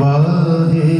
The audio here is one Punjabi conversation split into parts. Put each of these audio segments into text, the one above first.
वाहे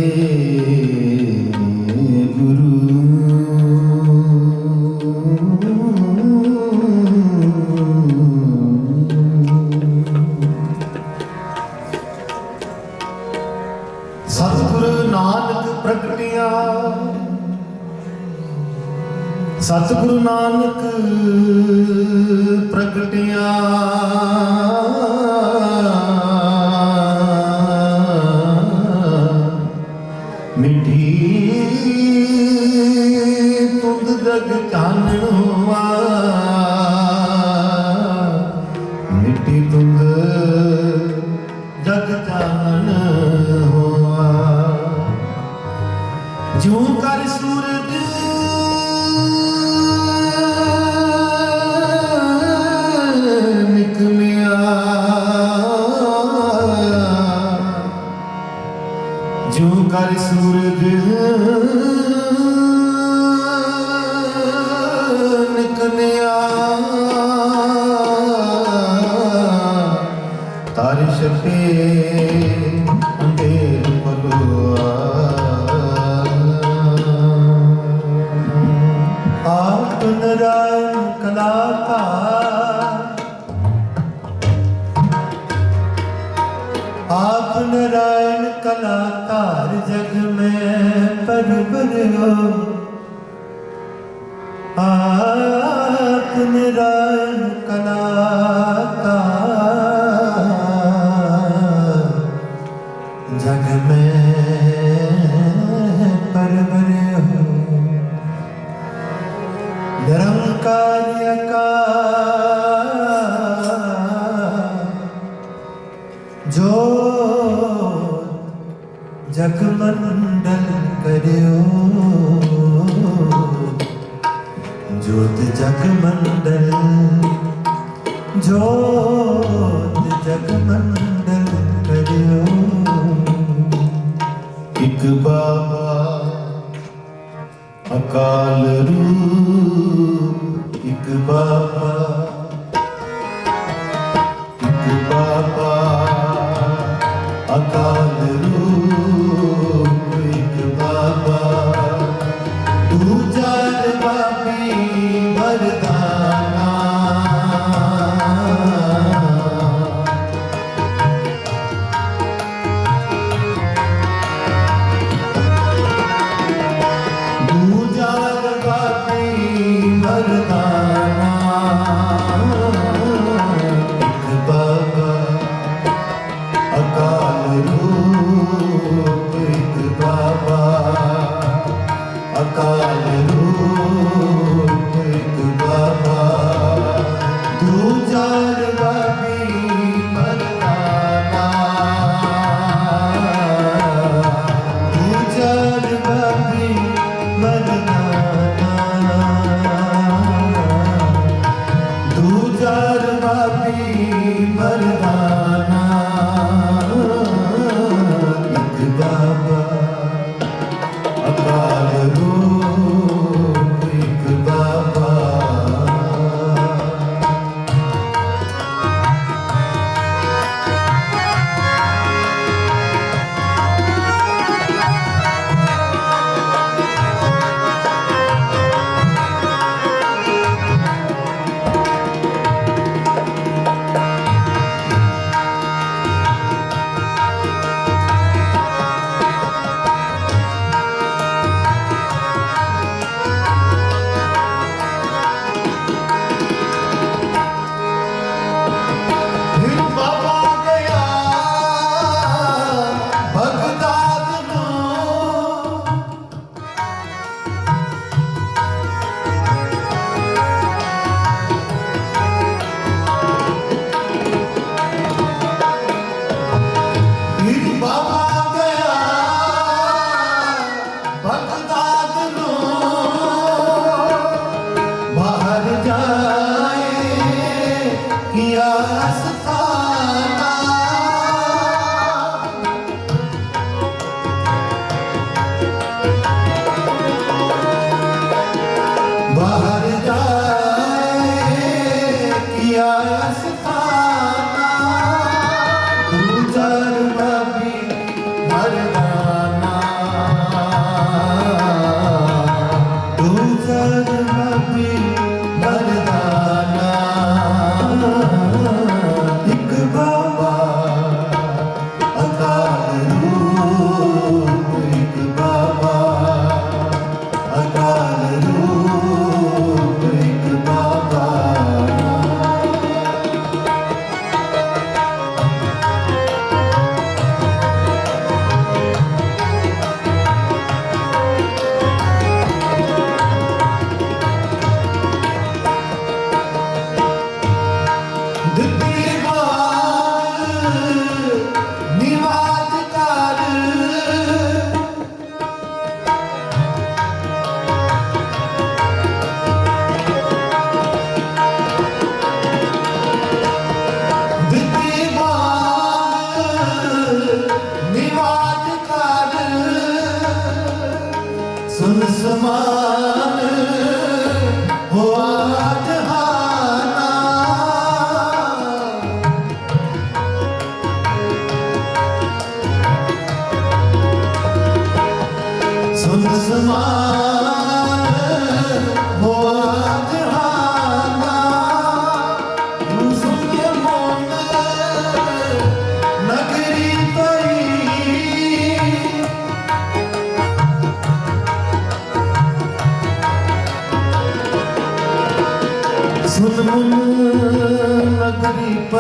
ਹਰ ਬਨਿਆ ਆਤ ਨਿਰਨ ਕਲਾ ਕਾ ਜਗ ਮੈਂ ਪਰਵਰਿਆ ਨਿਰੰਕਾਰ ਅਕਾਰ ਜੋ ਜਗ ਮਨ ਕਰਿਓ। ਜੋਤ ਜਗ ਜੋਤ ਜਗ ਕਰਿਓ। ਇਕ ਬਾਬਾ ਅਕਾਲ ਰੂਪ ਇਕ ਬਾਬਾ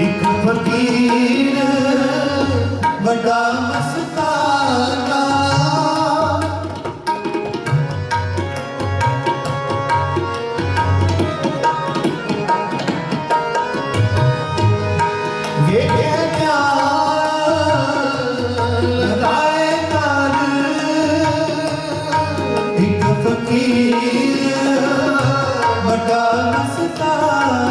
ਇੱਕ ਫਕੀਰ ਵੱਡਾ ਮਸਤਾਨਾ। ਵੇਖਿਆ ਪਿਆਰ ਲਗਾਏ ਕਰ ਇੱਕ ਫਕੀਰ ਵੱਡਾ ਮਸਤਾਨਾ।